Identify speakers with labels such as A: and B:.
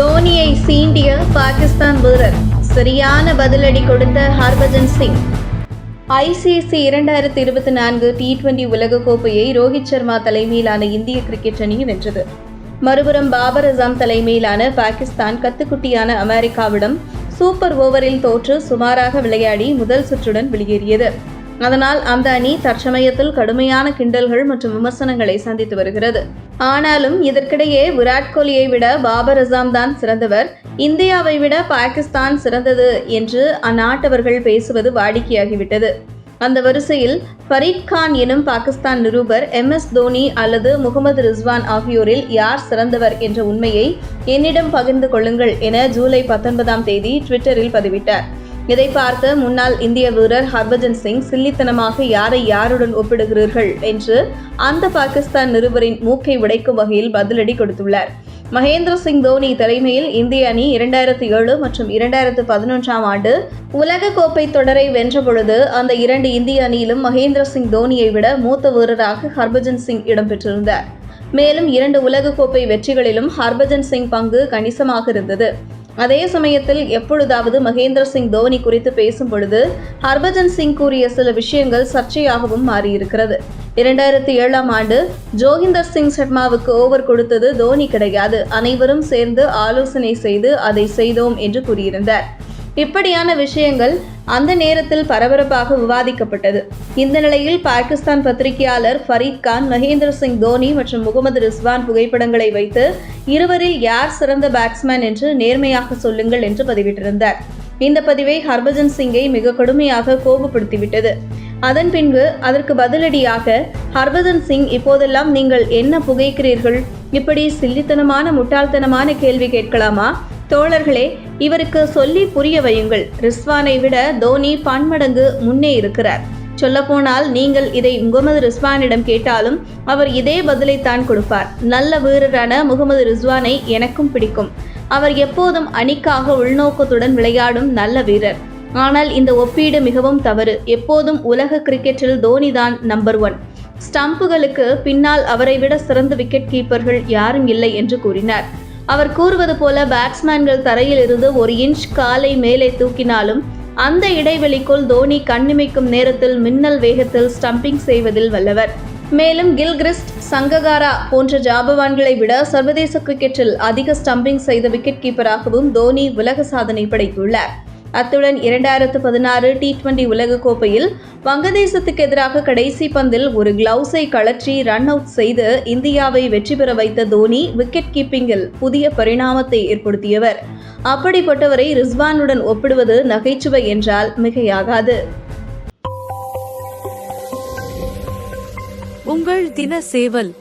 A: தோனியை சீண்டிய பாகிஸ்தான் வீரர் சரியான பதிலடி கொடுத்த ஹர்பஜன் சிங். ஐசிசி இரண்டாயிரத்தி இருபத்தி நான்கு டி டுவெண்டி உலகக்கோப்பையை ரோஹித் சர்மா தலைமையிலான இந்திய கிரிக்கெட் அணி வென்றது. மறுபுறம் பாபர் அசாம் தலைமையிலான பாகிஸ்தான் கத்துக்குட்டியான அமெரிக்காவிடம் சூப்பர் ஓவரில் தோற்று சுமாராக விளையாடி முதல் சுற்றுடன் வெளியேறியது. அதனால் அந்த அணி தற்சமயத்தில் கடுமையான கிண்டல்கள் மற்றும் விமர்சனங்களை சந்தித்து வருகிறது. ஆனாலும் இதற்கிடையே விராட் கோலியை விட பாபர் அசாம் தான் சிறந்தவர். இந்தியாவை விட பாகிஸ்தான் சிறந்தது என்று அந்நாட்டவர்கள் பேசுவது வாடிக்கையாகிவிட்டது. அந்த வரிசையில் ஃபரீத் கான் எனும் பாகிஸ்தான் நிருபர் எம். எஸ். தோனி அல்லது முகமது ரிஸ்வான் ஆகியோரில் யார் சிறந்தவர் என்ற உண்மையை என்னிடம் பகிர்ந்து கொள்ளுங்கள் என ஜூலை பத்தொன்பதாம் தேதி ட்விட்டரில் பதிவிட்டார். இதை பார்த்த முன்னாள் இந்திய வீரர் ஹர்பஜன் சிங் சில்லித்தனமாக யாரை யாருடன் ஒப்பிடுகிறீர்கள்? என்று அந்த பாகிஸ்தான் நிருபரின் மூக்கை உடைக்கும் வகையில் பதிலடி கொடுத்துள்ளார். மகேந்திர சிங் தோனி தலைமையில் இந்திய அணி இரண்டாயிரத்தி ஏழு மற்றும் இரண்டாயிரத்து பதினொன்றாம் ஆண்டு உலக கோப்பை தொடரை வென்றபொழுது அந்த இரண்டு இந்திய அணியிலும் மகேந்திர சிங் தோனியை விட மூத்த வீரராக ஹர்பஜன் சிங் இடம்பெற்றிருந்தார் மேலும் இரண்டு உலகக்கோப்பை வெற்றிகளிலும் ஹர்பஜன் சிங் பங்கு கணிசமாக இருந்தது. அதே சமயத்தில் எப்பொழுதாவது மகேந்திர சிங் தோனி குறித்து பேசும் பொழுது ஹர்பஜன் சிங் கூறிய சில விஷயங்கள் சர்ச்சையாகவும் மாறியிருக்கிறது. இரண்டாயிரத்தி ஏழாம் ஆண்டு ஜோகிந்தர் சிங் சர்மாவுக்கு ஓவர் கொடுத்தது தோனி கிடையாது. அனைவரும் சேர்ந்து ஆலோசனை செய்து அதை செய்தோம் என்று கூறியிருந்தார். இப்படியான விஷயங்கள் அந்த நேரத்தில் பரபரப்பாக விவாதிக்கப்பட்டது. இந்த நிலையில் பாகிஸ்தான் பத்திரிகையாளர் ஃபரீத் கான் மகேந்திர சிங் தோனி மற்றும் முகமது ரிஸ்வான் புகைப்படங்களை வைத்து இருவரில் யார் சிறந்த பேட்ஸ்மேன் என்று நேர்மையாக சொல்லுங்கள் என்று பதிவிட்டிருந்தார். இந்த பதிவை ஹர்பஜன் சிங்கை மிக கடுமையாக கோபப்படுத்திவிட்டது. அதன் பின்பு அதற்கு பதிலடியாக ஹர்பஜன் சிங் இப்போதெல்லாம் நீங்கள் என்ன புகைக்கிறீர்கள்? இப்படி சில்லித்தனமான முட்டாள்தனமான கேள்வி கேட்கலாமா? தோழர்களே இவருக்கு சொல்லி புரிய வையுங்கள். ரிஸ்வானை விட தோனி பன்மடங்கு முன்னே இருக்கிறார். சொல்லப்போனால் நீங்கள் இதை முகமது ரிஸ்வானிடம் கேட்டாலும் அவர் இதே பதிலைத்தான் கொடுப்பார். நல்ல வீரரான முகமது ரிஸ்வானை எனக்கும் பிடிக்கும். அவர் எப்போதும் அணிக்காக உள்நோக்கத்துடன் விளையாடும் நல்ல வீரர். ஆனால் இந்த ஒப்பீடு மிகவும் தவறு. எப்போதும் உலக கிரிக்கெட்டில் தோனி தான் நம்பர் ஒன். ஸ்டம்புகளுக்கு பின்னால் அவரை விட சிறந்த விக்கெட் கீப்பர்கள் யாரும் இல்லை என்று கூறினார். அவர் கூறுவது போல பேட்ஸ்மேன்கள் தரையில் இருந்து ஒரு இன்ச் காலை மேலே தூக்கினாலும் அந்த இடைவெளிக்குள் தோனி கண்ணிமைக்கும் நேரத்தில் மின்னல் வேகத்தில் ஸ்டம்பிங் செய்வதில் வல்லவர். மேலும் கில்கிரிஸ்ட் சங்ககாரா போன்ற ஜாபவான்களை விட சர்வதேச கிரிக்கெட்டில் அதிக ஸ்டம்பிங் செய்த விக்கெட் கீப்பராகவும் தோனி உலக சாதனை படைத்துள்ளார். அத்துடன் இரண்டாயிரத்து பதினாறு டி டுவெண்டி உலகக்கோப்பையில் வங்கதேசத்துக்கு எதிராக கடைசி பந்தில் ஒரு கிளவுஸை கழற்றி ரன் அவுட் செய்து இந்தியாவை வெற்றி பெற வைத்த தோனி விக்கெட் கீப்பிங்கில் புதிய பரிணாமத்தை ஏற்படுத்தியவர். அப்படிப்பட்டவரை ரிஸ்வானுடன் ஒப்பிடுவது நகைச்சுவை என்றால் மிகையாகாது.
B: உங்கள் தின சேவல்